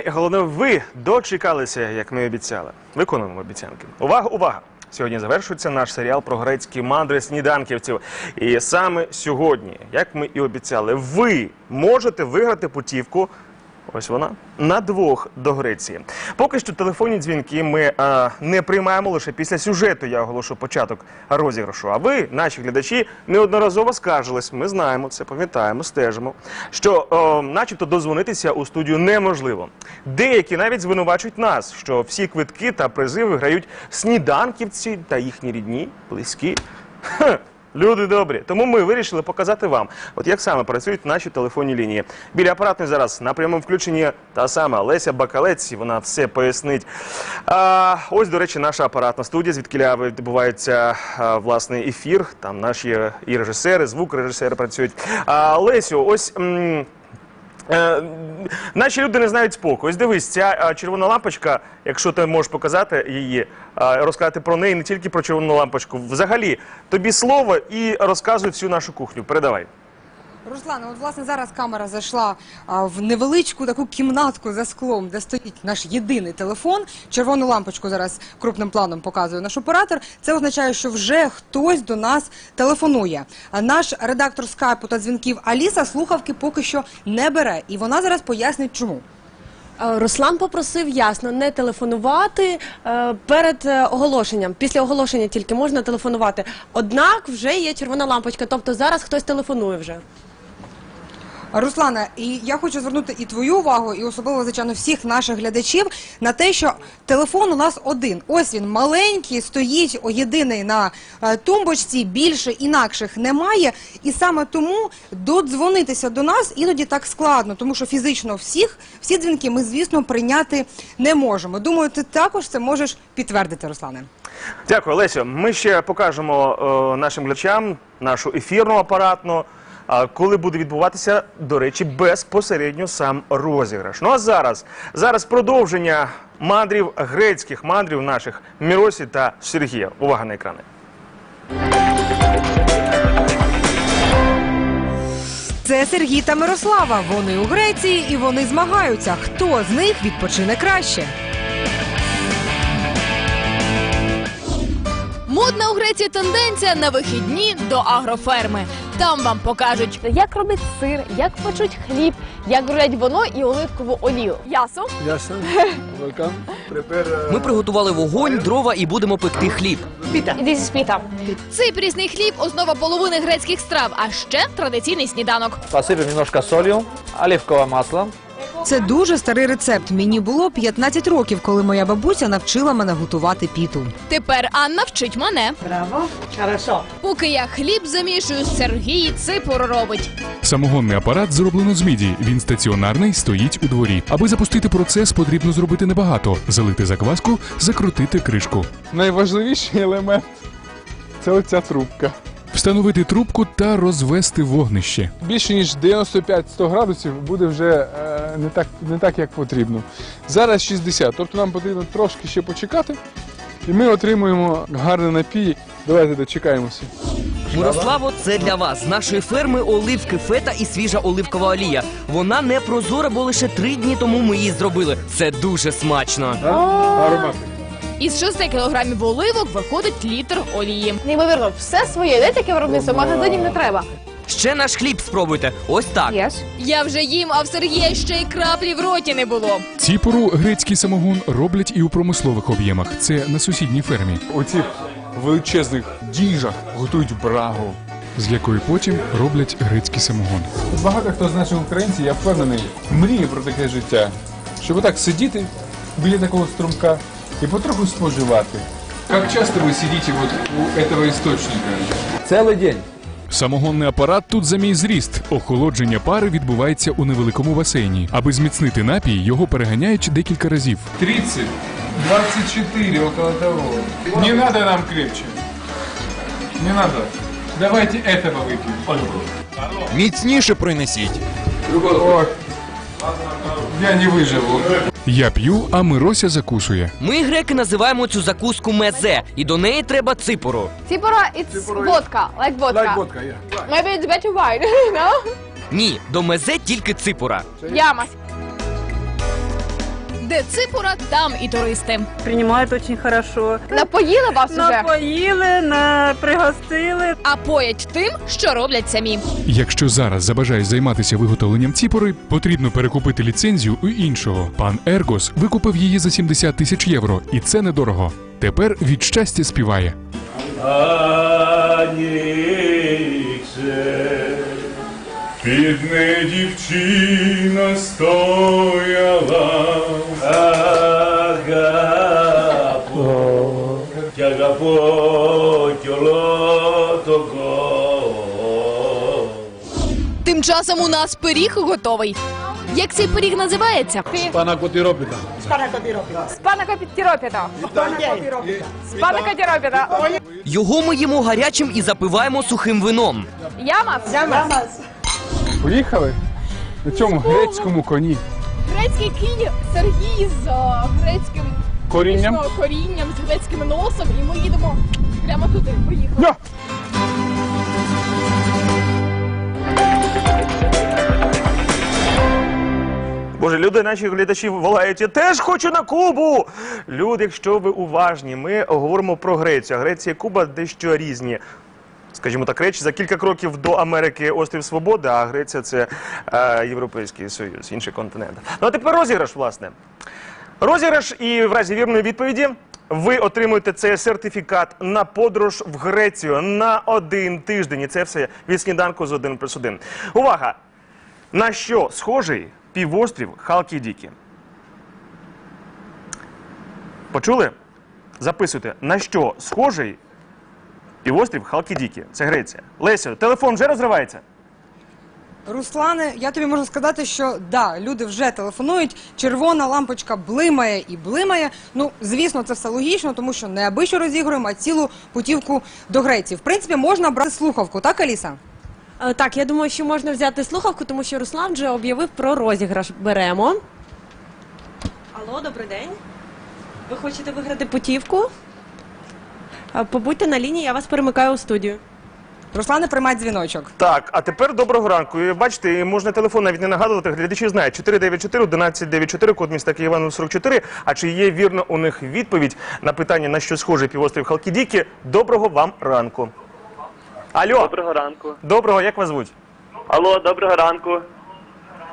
Головне, ви дочекалися, як ми обіцяли. Виконуємо обіцянки. Увага, увага! Сьогодні завершується наш серіал про грецькі мандри сніданківців. І саме сьогодні, як ми і обіцяли, ви можете виграти путівку. Ось вона на двох до Греції. Поки що телефонні дзвінки ми а, не приймаємо лише після сюжету. Я оголошу початок розіграшу. А ви, наші глядачі, неодноразово скаржились. Ми знаємо це, пам'ятаємо, стежимо. Що, о, начебто, дозвонитися у студію неможливо. Деякі навіть звинувачують нас, що всі квитки та призи виграють сніданківці та їхні рідні, близькі. Хе. Люди добрі, тому ми вирішили показати вам, от як саме працюють наші телефонні лінії. Біля апаратної зараз на прямому включенні та сама Леся Бакалець, вона все пояснить. А, ось, до речі, наша апаратна студія, звідки відбувається власний ефір. Там наші і режисери, звукорежисери працюють. А, Лесю, ось. Е, наші люди не знають спокою. Ось дивись, ця а, червона лампочка, якщо ти можеш показати її, а, розказати про неї, не тільки про червону лампочку. Взагалі, тобі слово і розказуй всю нашу кухню. Передавай. Руслане, от власне зараз камера зайшла в невеличку таку кімнатку за склом, де стоїть наш єдиний телефон. Червону лампочку зараз крупним планом показує наш оператор. Це означає, що вже хтось до нас телефонує. Наш редактор скайпу та дзвінків Аліса слухавки поки що не бере, і вона зараз пояснить, чому. Е, Руслан попросив ясно не телефонувати е, перед е, оголошенням. Після оголошення тільки можна телефонувати. Однак вже є червона лампочка, тобто зараз хтось телефонує вже. Руслана, і я хочу звернути і твою увагу, і особливо, звичайно, всіх наших глядачів на те, що телефон у нас один. Ось він маленький, стоїть єдиний на е, тумбочці, більше інакших немає. І саме тому додзвонитися до нас іноді так складно, тому що фізично всіх, всі дзвінки ми, звісно, прийняти не можемо. Думаю, ти також це можеш підтвердити, Руслане. Дякую, Лесю. Ми ще покажемо е, нашим глядачам нашу ефірну апаратну. А, Коли буде відбуватися, до речі, безпосередньо сам розіграш. Ну а зараз, зараз продовження мандрів грецьких мандрів наших Міросі та Сергія. Увага на екрани. Це Сергій та Мирослава. Вони у Греції і вони змагаються. Хто з них відпочине краще? Модна у Греції тенденція на вихідні до агроферми. Там вам покажуть, Як робить сир, як печуть хліб, як роблять воно і оливкову олію. Ясо? Ясно. Welcome. Prepare. Uh, Ми приготували вогонь, дрова і будемо пекти хліб. І this is pita. цей прісний хліб основа половини грецьких страв, а ще традиційний сніданок. Посыпем немножко солью, оливковое масло. Це дуже старий рецепт. Мені було 15 років, коли моя бабуся навчила мене готувати піту. Тепер Анна вчить мене. Браво, хорошо. Поки я хліб замішую, Сергій ципор робить. Самогонний апарат зроблено з міді. Він стаціонарний, стоїть у дворі. Аби запустити процес, потрібно зробити небагато: залити закваску, закрутити кришку, найважливіший елемент це оця трубка. Встановити трубку та розвести вогнище. Більше ніж 95-100 градусів буде вже е, не, так, не так, як потрібно. Зараз 60, тобто нам потрібно трошки ще почекати, і ми отримуємо гарний напій. Давайте дочекаємося. Мирославо, це для вас. З нашої ферми оливки фета і свіжа оливкова олія. Вона не прозора, бо лише три дні тому ми її зробили. Це дуже смачно. Да? Із 6 кілограмів оливок виходить літр олії. Неймовірно, все своє, де таке виробництво, магазинів не треба. Ще наш хліб спробуйте. Ось так. Yes. Я вже їм, а в Сергія ще й краплі в роті не було. Ціпору грецький самогон роблять і у промислових об'ємах. Це на сусідній фермі, У цих величезних діжах готують брагу. з якої потім роблять грецький самогон. Багато хто з наших українців, я впевнений, мріє про таке життя, щоб отак сидіти біля такого струмка і потроху споживати. Як часто ви сидите вот у этого источника? Целый день. Самогонний апарат тут за мій зріст. Охолодження пари відбувається у невеликому басейні. Аби зміцнити напій, його переганяють декілька разів. 30, 24, около того. Не надо нам крепче. Не надо. Давайте этого выпьем. Міцніше принесіть. Ой, я не выживу. Я п'ю, а Мирося закусує. Ми, греки, називаємо цю закуску мезе, і до неї треба ципору. Ципора it's vodka, like vodka. Like vodka, yeah. Maybe it's better wine, no? Ні, до мезе тільки ципора. Ямас. Де ципура, там і туристи. Принимают очень хорошо. Напоїли вас уже, Напоїли, на... пригостили. а поять тим, що роблять самі. Якщо зараз забажаєш займатися виготовленням ціпори, потрібно перекупити ліцензію у іншого. Пан Ергос викупив її за 70 тисяч євро, і це недорого. Тепер від щастя співає. Бідне дівчина стояла. Тим часом у нас пиріг готовий. Як цей пиріг називається? Пана Котиропіта. Його ми їмо гарячим і запиваємо сухим вином. Ямас. Поїхали на цьому грецькому коні. Грецький кінь Сергій з е, грецьким Корінням. корінням, з грецьким носом, і ми їдемо прямо туди. Поїхали. Я! Боже, люди, наші глядачі волають, я теж хочу на Кубу. Люди, якщо ви уважні, ми говоримо про Грецію. А Греція і Куба дещо різні. Скажімо так, речі за кілька кроків до Америки острів Свободи, а Греція це е, Європейський Союз, інший континент. Ну а тепер розіграш, власне. Розіграш, і в разі вірної відповіді ви отримуєте цей сертифікат на подорож в Грецію на один тиждень. І це все від сніданку з 1 плюс 1. Увага! На що схожий півострів Халкідікі? Почули? Записуйте, на що схожий півострів Халкідікі? Це Греція. Лесю, телефон вже розривається? Руслане, я тобі можу сказати, що да, люди вже телефонують. Червона лампочка блимає і блимає. Ну, звісно, це все логічно, тому що не аби що розігруємо, а цілу путівку до Греції. В принципі, можна брати слухавку, так, Аліса? Е, Так, я думаю, що можна взяти слухавку, тому що Руслан вже об'явив про розіграш. Беремо. Алло, добрий день. Ви хочете виграти путівку? Побудьте на лінії, я вас перемикаю у студію. Руслане, приймай дзвіночок. Так, а тепер доброго ранку. І бачите, можна телефон навіть не нагадувати. Глядачі знають 494 1194 код міста Києва 044. А чи є вірно у них відповідь на питання, на що схожий півострів Халкідікі? Доброго вам ранку. Алло, Доброго ранку. доброго, як вас звуть? Алло, доброго ранку.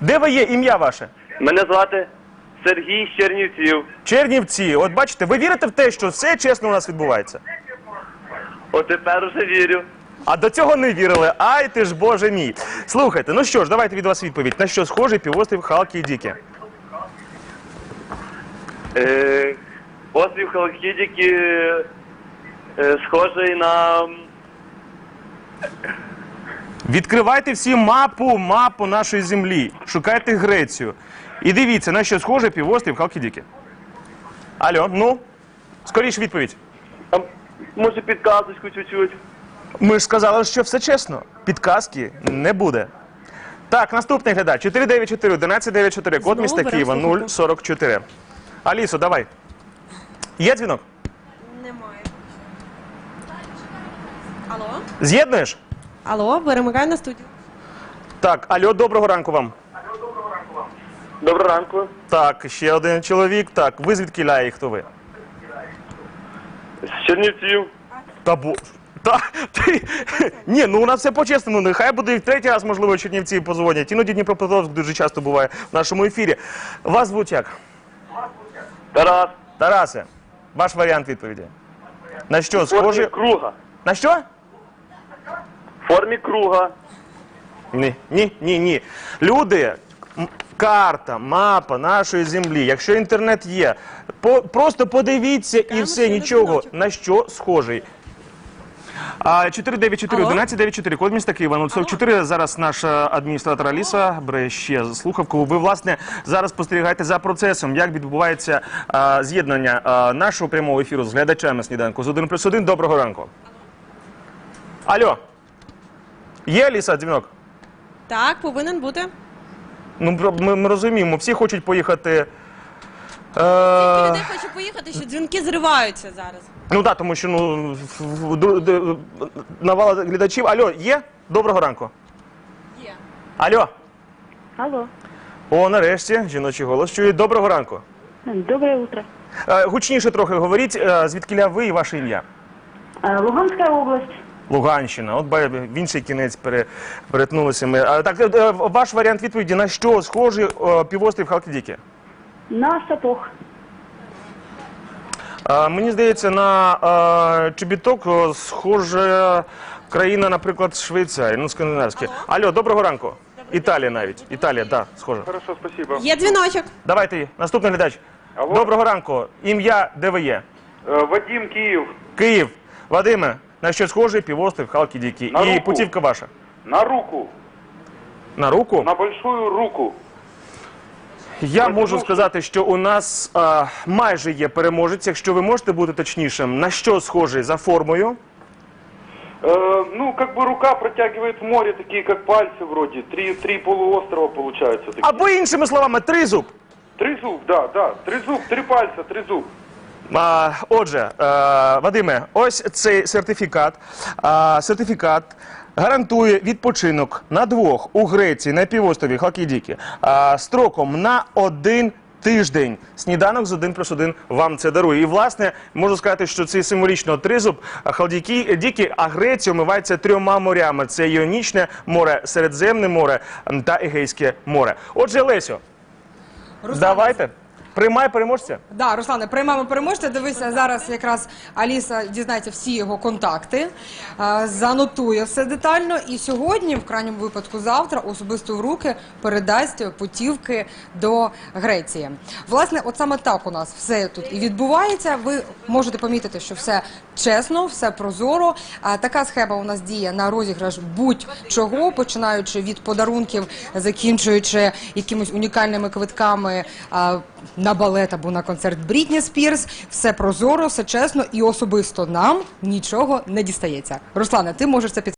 Де ви є? Ім'я ваше? Мене звати Сергій з Чернівців. Чернівці. От бачите, ви вірите в те, що все чесно у нас відбувається? От тепер уже вірю. А до цього не вірили. Ай ти ж боже мій. Слухайте, ну що ж, давайте від вас відповідь. На що схожий півострів Халкідікі? Е, острів Халкідіки е, схожий на. Відкривайте всі мапу, мапу нашої землі. Шукайте Грецію. І дивіться, на що схожий півострів Халкідіки. Алло, ну, скоріш відповідь. Може підказочку чуть-чуть. Ми ж сказали, що все чесно. Підказки не буде. Так, наступний глядач. 494 1194, код Знову міста беремо Києва слухавку. 044. Алісо, давай. Є дзвінок? Немає. Алло? З'єднуєш? Алло, перемикаю на студію. Так, алло, доброго ранку вам. Доброго ранку. Так, ще один чоловік. Так, ви звідки ляє, хто ви? З Чернівців. Та бо. Та ти ні, ну у нас все по-чесному. Нехай буде і в третій раз, можливо, Чернівці позвонять. Іноді Дніпропетровськ дуже часто буває в нашому ефірі. Вас звуть як? Тарас. Тарасе, ваш варіант відповіді. На що схоже? круга. На що? В формі круга. Ні, ні, ні, ні. Люди, м- карта, мапа нашої землі. Якщо інтернет є, по, просто подивіться і все, нічого. На що схожий? А 494 1194, код міста Києва 044. Зараз наша адміністратор Аліса бере ще слухавку. Ви, власне, зараз спостерігаєте за процесом, як відбувається а, з'єднання а, нашого прямого ефіру з глядачами сніданку з 1 плюс 1. Доброго ранку. Алло. Є Аліса дзвінок? Так, повинен бути. Ну, ми, ми розуміємо, всі хочуть поїхати. Е, Людей хоче поїхати, що дзвінки зриваються зараз. ну так, тому що ну, в- в- ду- ду- навала глядачів. Алло, є? Доброго ранку. Є. Алло. Алло. О, нарешті, жіночий голос чує. Доброго ранку. Доброе утро. Е, Гучніше трохи говоріть, е, звідкиля ви і ваше ім'я. Луганская область. Луганщина. От в інший кінець перетнулися ми. А, так, е, ваш варіант відповіді на що схожий е, півострів Халкідіки? На сапог. А, мені здається, на чобіток е, схоже країна, наприклад, Швейцарія, ну скандинавське. Алло, доброго ранку. Італія навіть. Італія, так, да, схоже. Хорошо, спасибо. Є дзвіночок. Давайте, наступний глядач. Алло. Доброго ранку. Ім'я, де ви є? Вадим, Киев. Київ. Вадиме, на що схожий півострів Халкідіки? На І руку. путівка ваша. На руку. На руку? На большую руку. Я можу сказати, що у нас а, майже є переможець. Якщо ви можете бути точнішим, на що схожий за формою? Э, ну, как бы рука протягивает в море, такие как пальцы вроде. Три, три полуострова получаются. Такие. Або іншими словами, тризуб. Трезуб, да, да. Трезуб, три пальца, трезуб. Отже, е, Вадиме, ось цей сертифікат. Сертифікат гарантує відпочинок на двох у Греції на півострові Халкідіки а, строком на один. Тиждень сніданок з один плюс один вам це дарує. І власне можу сказати, що цей символічно тризуб халдіки діки, а Греція омивається трьома морями: це Іонічне море, Середземне море та Егейське море. Отже, Лесю, Руслан, давайте приймай переможця. Да, Руслане, приймемо переможця. Дивися, зараз якраз Аліса дізнається всі його контакти, е, занотує все детально. І сьогодні, в крайньому випадку, завтра особисто в руки передасть путівки до Греції. Власне, от саме так у нас все тут і відбувається. Ви можете помітити, що все чесно, все прозоро. А така схема у нас діє на розіграш будь-чого, починаючи від подарунків, закінчуючи якимись унікальними квитками. На балет або на концерт Брітні Спірс. Все прозоро, все чесно і особисто нам нічого не дістається. Руслане, ти можеш це під